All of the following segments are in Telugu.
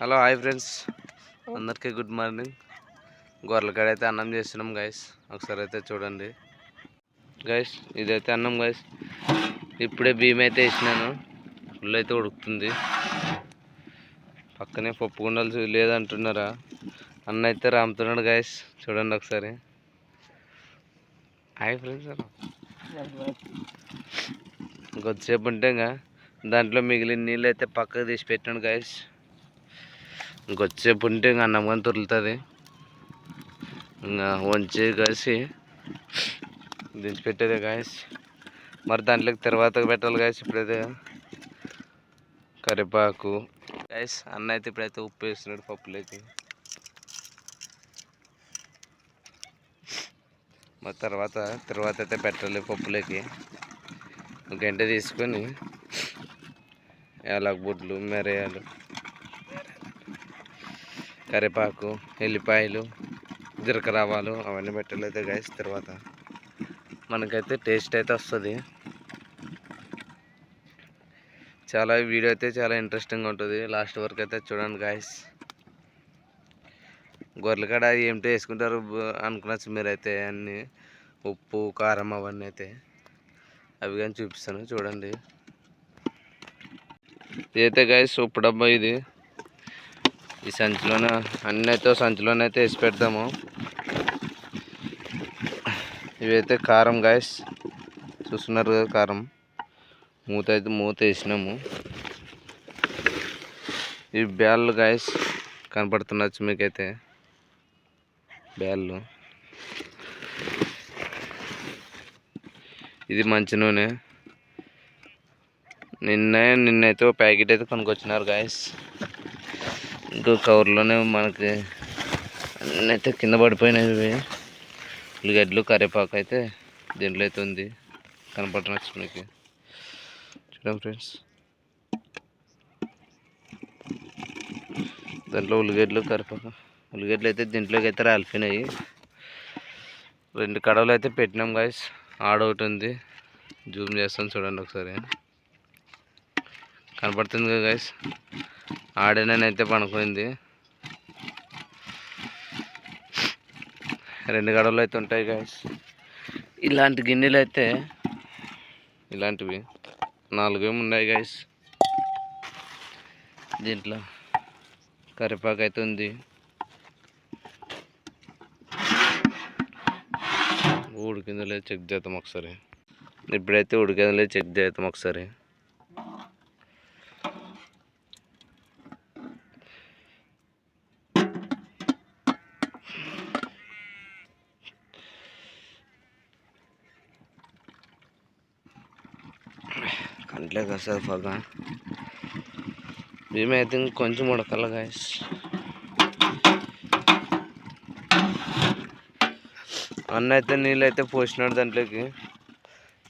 హలో హాయ్ ఫ్రెండ్స్ అందరికీ గుడ్ మార్నింగ్ గొర్రెల కాడ అయితే అన్నం చేస్తున్నాం గైస్ ఒకసారి అయితే చూడండి. గైస్ ఇదైతే అన్నం గైస్ ఇప్పుడే బియ్యం అయితే వేసినాను. ఫుల్ అయితే ఉడుకుతుంది. పక్కనే పప్పు గుండాలు లేదంటున్నారా? అన్న అయితే రాముతున్నాడు గైస్ చూడండి ఒకసారి. హాయ్ ఫ్రెండ్స్ కొద్దిసేపు ఉంటే ఇంకా దాంట్లో మిగిలిన నీళ్ళు అయితే పక్కకు తీసి పెట్టాను గైస్ ఇంకొచ్చేపు ఉంటే ఇంకా అన్నం కానీ తొలుతుంది ఇంకా వంచి కాసి దించి కాసి మరి దాంట్లోకి తర్వాత పెట్టాలి కాసి ఇప్పుడైతే కరివేపాకు. గాయస్ అన్న అయితే ఇప్పుడైతే ఉప్పు వేస్తున్నాడు పప్పులోకి. మరి తర్వాత తర్వాత అయితే పెట్టాలి పప్పులోకి. గంట తీసుకొని యాలక్ బుడ్లు మిరియాలు. కరివేపాకు ఎల్లిపాయలు జీలకర్రవాలు అవన్నీ పెట్టలేదు గాయస్ తర్వాత మనకైతే టేస్ట్ అయితే వస్తుంది. చాలా వీడియో అయితే చాలా ఇంట్రెస్టింగ్ ఉంటుంది. లాస్ట్ వరకు అయితే చూడండి గాయస్ గొర్రెల కాడ ఏమిటో వేసుకుంటారు అనుకున్నచ్చు మీరైతే అన్నీ ఉప్పు కారం అవన్నీ అయితే అవి కానీ చూపిస్తాను చూడండి. ఇదైతే గాయస్ ఉప్పు డబ్బా ఇది. ఈ సంచిలోన అన్నీ అయితే వేసి పెడతాము. ఇవైతే కారం గాయస్ చూస్తున్నారు కదా కారం. మూత అయితే మూత వేసినాము. ఇవి బ్యాళ్ళు గాయస్ కనపడుతుండొచ్చు మీకైతే. బ్యాళ్ళు. ఇది మంచి నూనె. నిన్న నిన్నైతే ప్యాకెట్ అయితే కొనుక్కొచ్చినారు గాయస్ ఇంకో కవర్లోనే మనకి అన్నీ అయితే కింద పడిపోయినాయి ఉల్లిగడ్డలు కరివేపాకు అయితే దీంట్లో అయితే ఉంది. కనపడనొచ్చు మనకి చూడండి ఫ్రెండ్స్. దాంట్లో ఉల్లిగడ్డలు కరివేపాకు ఉల్లిగడ్డలు అయితే దీంట్లోకి అయితే రాలిపోయినాయి. రెండు కడవలు అయితే పెట్టినాం గాయస్ ఆడొకటి ఉంది. జూమ్ చేస్తాను చూడండి ఒకసారి. కనపడుతుంది కదా గాయస్ ఆడేనైతే పనుకుంది. రెండు గడవలు అయితే ఉంటాయి గాయస్ ఇలాంటి గిన్నెలు అయితే ఇలాంటివి నాలుగు ఉన్నాయి గాయస్ దీంట్లో కరివేపాకు అయితే ఉంది. ఉడికిందో లేదు చెక్ చేద్దాం ఒకసారి. ఇప్పుడైతే ఉడికిందో లేదు చెక్ చేద్దాం ఒకసారి. కంట్లోకి వస్తుంది పొగ అయితే ఇంకొంచెం ఉడకాల గాయస్ అన్న అయితే నీళ్ళు అయితే పోసినాడు దాంట్లోకి.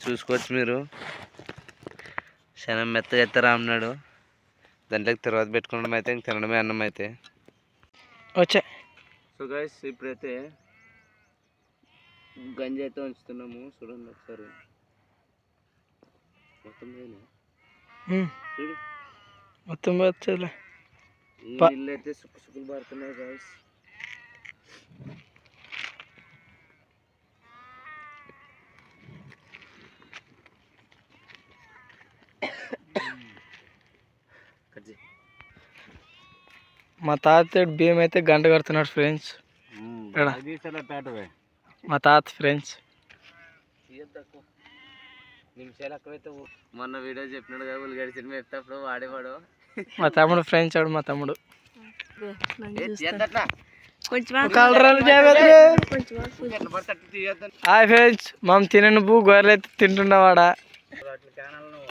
చూసుకోవచ్చు మీరు. శనం మెత్తగా అయితే రామ్నాడు. దాంట్లోకి తర్వాత పెట్టుకోవడం అయితే ఇంక తినడమే అన్నం అయితే వచ్చా. సో గాయస్ ఇప్పుడైతే గంజి అయితే ఉంచుతున్నాము. చూడండి ఒకసారి. మొత్తం పోయినాయి. చూడు. మొత్తం వచ్చేలే ఈ ప- నీళ్ళు అయితే సుక్కు సుక్కులు పడుతున్నాయి గాయస్ మా తాత బియ్యం అయితే గంట కడుతున్నాడు ఫ్రెండ్స్ ఎక్కడ? మా తాత ఫ్రెండ్స్ నిమిషాలు అక్కడైతే మొన్న వీడియో చెప్పినాడు కదా ఉల్లిగడ్డ సినిమా ఎత్తప్పుడు వాడేవాడు. మా తమ్ముడు ఫ్రెండ్స్ ఆడు మా తమ్ముడు. హాయ్ ఫ్రెండ్స్ మనం తినను పూ గొర్రెలు అయితే తింటున్నావాడ.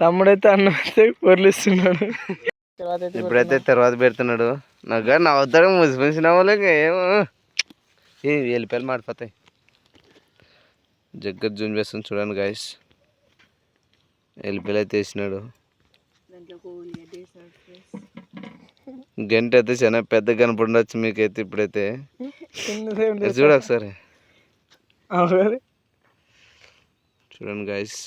తమ్ముడైతే అన్నం అయితే పొర్లిస్తున్నాడు ఇప్పుడైతే తర్వాత పెడుతున్నాడు. నాకు నా వద్ద ముసిపోసిన వాళ్ళకి ఏమో ఏ వెళ్ళిపోయాలి మాడిపోతాయి. జగ్గత్ జూన్ చేస్తుంది చూడండి గాయస్ వెళ్ళిపోయి అయితే వేసినాడు. గంట అయితే చాలా పెద్ద కనపడవచ్చు మీకైతే ఇప్పుడైతే. చూడు ఒకసారి. చూడండి గాయస్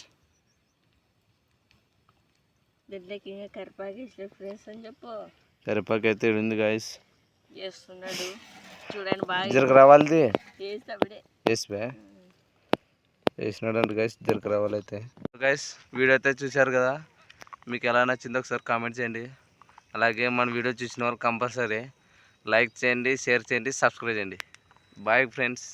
కరిపాకు వేసిన ఫ్రెండ్స్ అని చెప్పు. కరివేపాకు అయితే ఉంది గాయస్ చేస్తున్నాడు. చూడండి బాగా ఇద్దరికి రావాలిది? వేసివే వేసినాడు గైస్ దగ్గర రావాలైతే. గైస్ వీడియో అయితే చూశారు కదా? మీకు ఎలా నచ్చిందో ఒకసారి కామెంట్ చేయండి. అలాగే మన వీడియో చూసిన వాళ్ళు కంపల్సరీ లైక్ చేయండి షేర్ చేయండి సబ్స్క్రైబ్ చేయండి. Bye friends